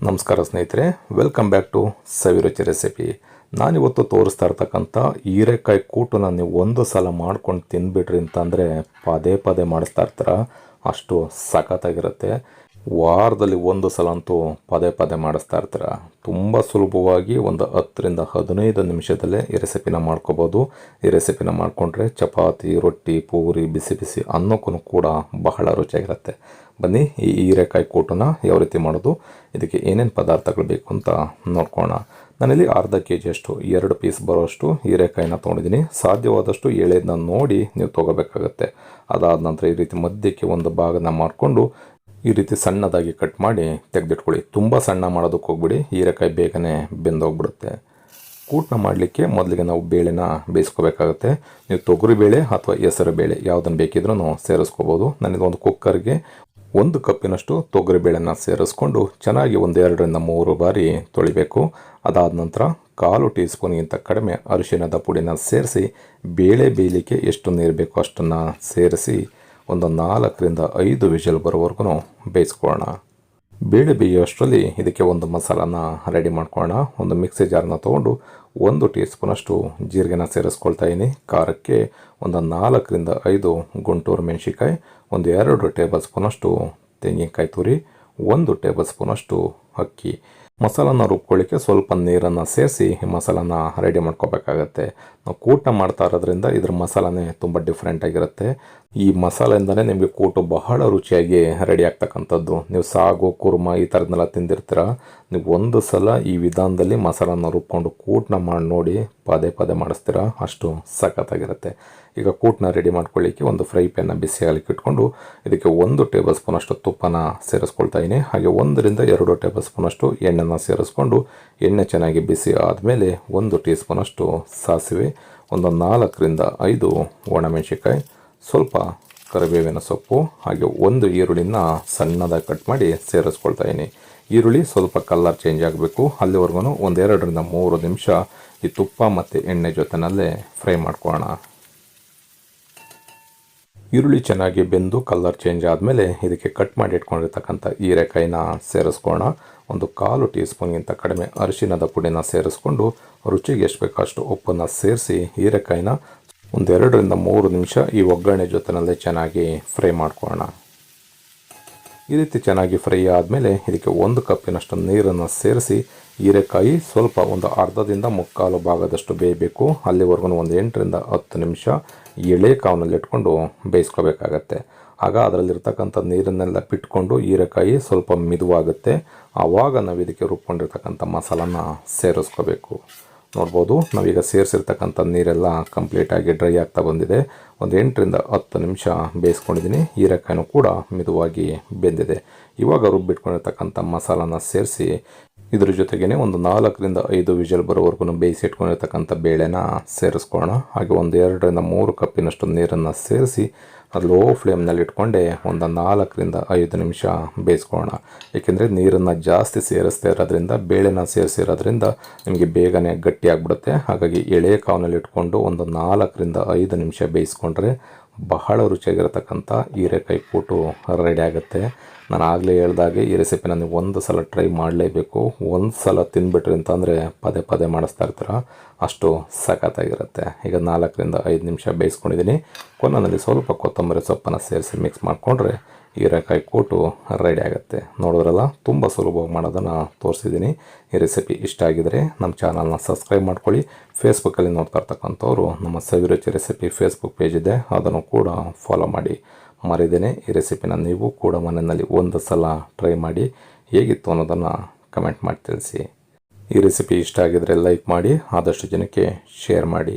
ನಮಸ್ಕಾರ ಸ್ನೇಹಿತರೆ welcome back to Saviruchi recipe ನಾನಿವತ್ತು ತೋರಿಸ್ತಾ ಇರ್ತಕ್ಕಂಥ ಹೀರೆಕಾಯಿ ಕೂಟನ ನೀವು ಒಂದು ಸಲ ಮಾಡ್ಕೊಂಡು ತಿಂದ್ಬಿಟ್ರಿ ಅಂತಂದರೆ ಪದೇ ಪದೇ ಮಾಡಿಸ್ತಾ ಇರ್ತೀರ. ಅಷ್ಟು ಸಖತ್ತಾಗಿರುತ್ತೆ. ವಾರದಲ್ಲಿ ಒಂದು ಸಲ ಅಂತೂ ಪದೇ ಪದೇ ಮಾಡಿಸ್ತಾ ಇರ್ತೀರ. ತುಂಬ ಸುಲಭವಾಗಿ ಒಂದು ಹತ್ತರಿಂದ ಹದಿನೈದು ನಿಮಿಷದಲ್ಲೇ ಈ ರೆಸಿಪಿನ ಮಾಡ್ಕೋಬೋದು. ಈ ರೆಸಿಪಿನ ಮಾಡಿಕೊಂಡ್ರೆ ಚಪಾತಿ, ರೊಟ್ಟಿ, ಪೂರಿ, ಬಿಸಿ ಬಿಸಿ ಅನ್ನೋಕ್ಕೂ ಕೂಡ ಬಹಳ ರುಚಿಯಾಗಿರುತ್ತೆ. ಬನ್ನಿ ಈ ಹೀರೆಕಾಯಿ ಕೂಟನ ಯಾವ ರೀತಿ ಮಾಡೋದು, ಇದಕ್ಕೆ ಏನೇನು ಪದಾರ್ಥಗಳು ಬೇಕು ಅಂತ ನೋಡ್ಕೋಣ ನಾನಿಲ್ಲಿ ಅರ್ಧ ಕೆ ಜಿಯಷ್ಟು ಎರಡು ಪೀಸ್ ಬರೋಷ್ಟು ಹೀರೆಕಾಯಿನ ತೊಗೊಂಡಿದ್ದೀನಿ. ಸಾಧ್ಯವಾದಷ್ಟು ಎಳೆದನ್ನ ನೋಡಿ ನೀವು ತೊಗೋಬೇಕಾಗತ್ತೆ. ಅದಾದ ನಂತರ ಈ ರೀತಿ ಮಧ್ಯಕ್ಕೆ ಒಂದು ಭಾಗನ ಮಾಡಿಕೊಂಡು ಈ ರೀತಿ ಸಣ್ಣದಾಗಿ ಕಟ್ ಮಾಡಿ ತೆಗೆದಿಟ್ಕೊಳ್ಳಿ. ತುಂಬ ಸಣ್ಣ ಮಾಡೋದಕ್ಕೆ ಹೋಗ್ಬಿಡಿ. ಹೀರೆಕಾಯಿ ಬೇಗನೆ ಬೆಂದೋಗ್ಬಿಡುತ್ತೆ. ಕೂಟನ ಮಾಡಲಿಕ್ಕೆ ಮೊದಲಿಗೆ ನಾವು ಬೇಳೆನ ಬೇಯಿಸ್ಕೋಬೇಕಾಗುತ್ತೆ. ನೀವು ತೊಗರಿ ಬೇಳೆ ಅಥವಾ ಹೆಸರು ಬೇಳೆ ಯಾವುದನ್ನು ಬೇಕಿದ್ರೂ ಸೇರಿಸ್ಕೋಬೋದು ಒಂದು ಕುಕ್ಕರ್ಗೆ ಒಂದು ಕಪ್ಪಿನಷ್ಟು ತೊಗರಿ ಬೇಳೆನ ಸೇರಿಸ್ಕೊಂಡು ಚೆನ್ನಾಗಿ ಒಂದೆರಡರಿಂದ ಮೂರು ಬಾರಿ ತೊಳಿಬೇಕು. ಅದಾದ ನಂತರ ಕಾಲು ಟೀ ಸ್ಪೂನ್ಗಿಂತ ಕಡಿಮೆ ಅರಿಶಿಣದ ಪುಡಿನ ಸೇರಿಸಿ, ಬೇಳೆ ಬೇಯಲಿಕ್ಕೆ ಎಷ್ಟು ನೀರು ಬೇಕೋ ಅಷ್ಟನ್ನು ಸೇರಿಸಿ ಒಂದು ನಾಲ್ಕರಿಂದ ಐದು ವಿಷಲ್ ಬರೋವರೆಗೂ ಬೇಯಿಸ್ಕೊಳ್ಳೋಣ. ಬೇಳೆ ಬೇಯೋಷ್ಟರಲ್ಲಿ ಇದಕ್ಕೆ ಒಂದು ಮಸಾಲಾನ ರೆಡಿ ಮಾಡ್ಕೊಳ್ಳೋಣ. ಒಂದು ಮಿಕ್ಸಿ ಜಾರ್ನ ತೊಗೊಂಡು ಒಂದು ಟೀ ಸ್ಪೂನಷ್ಟು ಜೀರಿಗೆನ ಸೇರಿಸ್ಕೊಳ್ತಾ ಇದ್ದೀನಿ ಖಾರಕ್ಕೆ ಒಂದು ನಾಲ್ಕರಿಂದ ಐದು ಗುಂಟೂರು ಮೆಣಸಿಕಾಯಿ ಒಂದು ಎರಡು ಟೇಬಲ್ ಸ್ಪೂನಷ್ಟು ತೆಂಗಿನಕಾಯಿ ತುರಿ, ಒಂದು ಟೇಬಲ್ ಸ್ಪೂನಷ್ಟು ಅಕ್ಕಿ. ಮಸಾಲಾನ ರುಬ್ಕೊಳ್ಳಿಕ್ಕೆ ಸ್ವಲ್ಪ ನೀರನ್ನು ಸೇರಿಸಿ ಮಸಾಲಾನ ರೆಡಿ ಮಾಡ್ಕೋಬೇಕಾಗತ್ತೆ. ನಾವು ಕೂಟ ಮಾಡ್ತಾ ಇರೋದ್ರಿಂದ ಇದ್ರ ಮಸಾಲನೇ ತುಂಬ ಡಿಫ್ರೆಂಟ್ ಆಗಿರುತ್ತೆ. ಈ ಮಸಾಲೆಯಿಂದಲೇ ನಿಮಗೆ ಕೂಟು ಬಹಳ ರುಚಿಯಾಗಿ ರೆಡಿ ಆಗ್ತಕ್ಕಂಥದ್ದು. ನೀವು ಸಾಗು, ಕುರ್ಮ ಈ ಥರದನ್ನೆಲ್ಲ ತಿಂದಿರ್ತೀರ? ನೀವು ಒಂದು ಸಲ ಈ ವಿಧಾನದಲ್ಲಿ ಮಸಾಲನ ರುಬ್ಕೊಂಡು ಕೂಟನ್ನ ಮಾಡಿ ನೋಡಿ ಪದೇ ಪದೇ ಮಾಡಿಸ್ತೀರ? ಅಷ್ಟು ಸಖತ್ತಾಗಿರುತ್ತೆ. ಈಗ ಕೂಟನ್ನ ರೆಡಿ ಮಾಡ್ಕೊಳ್ಳಿಕ್ಕೆ ಒಂದು ಫ್ರೈ ಪ್ಯಾನ್ನ ಬಿಸಿ ಆಗಲಿಕ್ಕೆ ಇಟ್ಕೊಂಡು ಇದಕ್ಕೆ ಒಂದು ಟೇಬಲ್ ಸ್ಪೂನಷ್ಟು ತುಪ್ಪನ ಸೇರಿಸ್ಕೊಳ್ತಾ ಇದ್ದೀನಿ. ಹಾಗೆ ಒಂದರಿಂದ ಎರಡು ಟೇಬಲ್ ಸ್ಪೂನಷ್ಟು ಎಣ್ಣೆನ ಸೇರಿಸ್ಕೊಂಡು ಎಣ್ಣೆ ಚೆನ್ನಾಗಿ ಬಿಸಿ ಆದಮೇಲೆ ಒಂದು ಟೀ ಸಾಸಿವೆ ಒಂದು ನಾಲ್ಕರಿಂದ ಐದು ಒಣಮೆಣಸಿಕಾಯಿ ಸ್ವಲ್ಪ ಕರಿಬೇವಿನ ಸೊಪ್ಪು ಹಾಗೆ ಒಂದು ಈರುಳ್ಳಿನ ಸಣ್ಣದಾಗಿ ಕಟ್ ಮಾಡಿ ಸೇರಿಸ್ಕೊಳ್ತಾ ಇದ್ದೀನಿ ಈರುಳ್ಳಿ ಸ್ವಲ್ಪ ಕಲರ್ ಚೇಂಜ್ ಆಗಬೇಕು. ಅಲ್ಲಿವರೆಗೂ ಒಂದೆರಡರಿಂದ ಮೂರು ನಿಮಿಷ ಈ ತುಪ್ಪ ಮತ್ತು ಎಣ್ಣೆ ಜೊತೆನಲ್ಲೇ ಫ್ರೈ ಮಾಡ್ಕೊಳ್ಳೋಣ. ಈರುಳ್ಳಿ ಚೆನ್ನಾಗಿ ಬೆಂದು ಕಲರ್ ಚೇಂಜ್ ಆದಮೇಲೆ ಇದಕ್ಕೆ ಕಟ್ ಮಾಡಿ ಇಟ್ಕೊಂಡಿರ್ತಕ್ಕಂಥ ಹೀರೆಕಾಯಿನ ಸೇರಿಸ್ಕೊಳ್ಳೋಣ. ಒಂದು ಕಾಲು ಟೀ ಸ್ಪೂನ್ಗಿಂತ ಕಡಿಮೆ ಅರಿಶಿನದ ಪುಡಿನ ಸೇರಿಸ್ಕೊಂಡು ರುಚಿಗೆ ಎಷ್ಟು ಬೇಕೋ ಅಷ್ಟು ಉಪ್ಪನ್ನು ಸೇರಿಸಿ, ಹೀರೆಕಾಯಿನ ಒಂದೆರಡರಿಂದ ಮೂರು ನಿಮಿಷ ಈ ಒಗ್ಗರಣೆ ಜೊತೆನಲ್ಲೇ ಚೆನ್ನಾಗಿ ಫ್ರೈ ಮಾಡ್ಕೊಳ್ಳೋಣ. ಈ ರೀತಿ ಚೆನ್ನಾಗಿ ಫ್ರೈ ಆದಮೇಲೆ ಇದಕ್ಕೆ ಒಂದು ಕಪ್ಪಿನಷ್ಟು ನೀರನ್ನು ಸೇರಿಸಿ, ಹೀರೆಕಾಯಿ ಸ್ವಲ್ಪ ಒಂದು ಅರ್ಧದಿಂದ ಮುಕ್ಕಾಲು ಭಾಗದಷ್ಟು ಬೇಯಬೇಕು. ಅಲ್ಲಿವರೆಗೂ ಒಂದು ಎಂಟರಿಂದ ಹತ್ತು ನಿಮಿಷ ಎಳೆ ಕಾವಿನಲ್ಲಿ ಇಟ್ಕೊಂಡು ಬೇಯಿಸ್ಕೋಬೇಕಾಗತ್ತೆ. ಆಗ ಅದರಲ್ಲಿರ್ತಕ್ಕಂಥ ನೀರನ್ನೆಲ್ಲ ಬಿಟ್ಕೊಂಡು ಹೀರೆಕಾಯಿ ಸ್ವಲ್ಪ ಮಿದುವಾಗುತ್ತೆ. ಆವಾಗ ನಾವು ಇದಕ್ಕೆ ರುಬ್ಕೊಂಡಿರ್ತಕ್ಕಂಥ ಮಸಾಲನ ಸೇರಿಸ್ಕೋಬೇಕು. ನೋಡ್ಬೋದು. ನಾವೀಗ ಸೇರಿಸಿರ್ತಕ್ಕಂಥ ನೀರೆಲ್ಲ ಕಂಪ್ಲೀಟಾಗಿ ಡ್ರೈ ಆಗ್ತಾ ಬಂದಿದೆ. ಒಂದು ಎಂಟರಿಂದ ಹತ್ತು ನಿಮಿಷ ಬೇಯಿಸ್ಕೊಂಡಿದ್ದೀನಿ ಹೀರೆಕಾಯಿನೂ ಕೂಡ ಮಿದುವಾಗಿ ಬೆಂದಿದೆ. ಇವಾಗ ರುಬ್ಬಿಟ್ಕೊಂಡಿರ್ತಕ್ಕಂಥ ಮಸಾಲಾನ ಸೇರಿಸಿ ಇದ್ರ ಜೊತೆಗೇ ಒಂದು ನಾಲ್ಕರಿಂದ ಐದು ವಿಜಲ್ ಬರೋವರೆಗೂ ಬೇಯಿಸಿ ಇಟ್ಕೊಂಡಿರ್ತಕ್ಕಂಥ ಬೇಳೆನ ಸೇರಿಸ್ಕೊಳ್ಳೋಣ. ಹಾಗೆ ಒಂದು ಎರಡರಿಂದ ಮೂರು ಕಪ್ಪಿನಷ್ಟು ನೀರನ್ನು ಸೇರಿಸಿ ಅದು ಲೋ ಫ್ಲೇಮ್ನಲ್ಲಿ ಇಟ್ಕೊಂಡೆ ಒಂದು ನಾಲ್ಕರಿಂದ ಐದು ನಿಮಿಷ ಬೇಯಿಸ್ಕೊಳ್ಳೋಣ. ಏಕೆಂದರೆ ನೀರನ್ನು ಜಾಸ್ತಿ ಸೇರಿಸ್ತಾ ಇರೋದ್ರಿಂದ, ಬೇಳೆನ ಸೇರಿಸಿರೋದ್ರಿಂದ ನಿಮಗೆ ಬೇಗನೆ ಗಟ್ಟಿಯಾಗ್ಬಿಡುತ್ತೆ. ಹಾಗಾಗಿ ಎಳೆ ಕಾವಿನಲ್ಲಿ ಇಟ್ಕೊಂಡು ಒಂದು ನಾಲ್ಕರಿಂದ ಐದು ನಿಮಿಷ ಬೇಯಿಸ್ಕೊಂಡ್ರೆ ಬಹಳ ರುಚಿಯಾಗಿರತಕ್ಕಂಥ ಹೀರೆಕಾಯಿ ಕೂಟು ರೆಡಿ ಆಗುತ್ತೆ. ನಾನು ಆಗಲೇ ಹೇಳ್ದಾಗೆ ಈ ರೆಸಿಪಿನ ನೀವು ಒಂದು ಸಲ ಟ್ರೈ ಮಾಡಲೇಬೇಕು. ಒಂದು ಸಲ ತಿನ್ಬಿಟ್ರಿ ಅಂತಂದರೆ ಪದೇ ಪದೇ ಮಾಡಿಸ್ತಾ ಇರ್ತೀರ. ಅಷ್ಟು ಸಖತ್ತಾಗಿರುತ್ತೆ. ಈಗ ನಾಲ್ಕರಿಂದ ಐದು ನಿಮಿಷ ಬೇಯಿಸ್ಕೊಂಡಿದ್ದೀನಿ. ಕೊನೆಯಲ್ಲಿ ಸ್ವಲ್ಪ ಕೊತ್ತಂಬರಿ ಸೊಪ್ಪನ್ನು ಸೇರಿಸಿ ಮಿಕ್ಸ್ ಮಾಡಿಕೊಂಡ್ರೆ ಹೀರೆಕಾಯಿ ಕೂಟು ರೆಡಿ ಆಗುತ್ತೆ. ನೋಡಿದ್ರಲ್ಲ, ತುಂಬ ಸುಲಭವಾಗಿ ಮಾಡೋದನ್ನು ತೋರಿಸಿದ್ದೀನಿ. ಈ ರೆಸಿಪಿ ಇಷ್ಟ ಆಗಿದರೆ ನಮ್ಮ ಚಾನಲ್ನ ಸಬ್ಸ್ಕ್ರೈಬ್ ಮಾಡ್ಕೊಳ್ಳಿ. ಫೇಸ್ಬುಕ್ಕಲ್ಲಿ ನೋಡ್ತಾ ಇರ್ತಕ್ಕಂಥವ್ರು ನಮ್ಮ ಸವಿರುಚಿ ರೆಸಿಪಿ ಫೇಸ್ಬುಕ್ ಪೇಜ್ ಇದೆ, ಅದನ್ನು ಕೂಡ ಫಾಲೋ ಮಾಡಿ. ಮರಿದೇನೆ ಈ ರೆಸಿಪಿನ ನೀವು ಕೂಡ ಮನೆಯಲ್ಲಿ ಒಂದು ಸಲ ಟ್ರೈ ಮಾಡಿ, ಹೇಗಿತ್ತು ಅನ್ನೋದನ್ನು ಕಮೆಂಟ್ ಮಾಡಿ ತಿಳಿಸಿ. ಈ ರೆಸಿಪಿ ಇಷ್ಟ ಆಗಿದರೆ ಲೈಕ್ ಮಾಡಿ, ಆದಷ್ಟು ಜನಕ್ಕೆ ಶೇರ್ ಮಾಡಿ.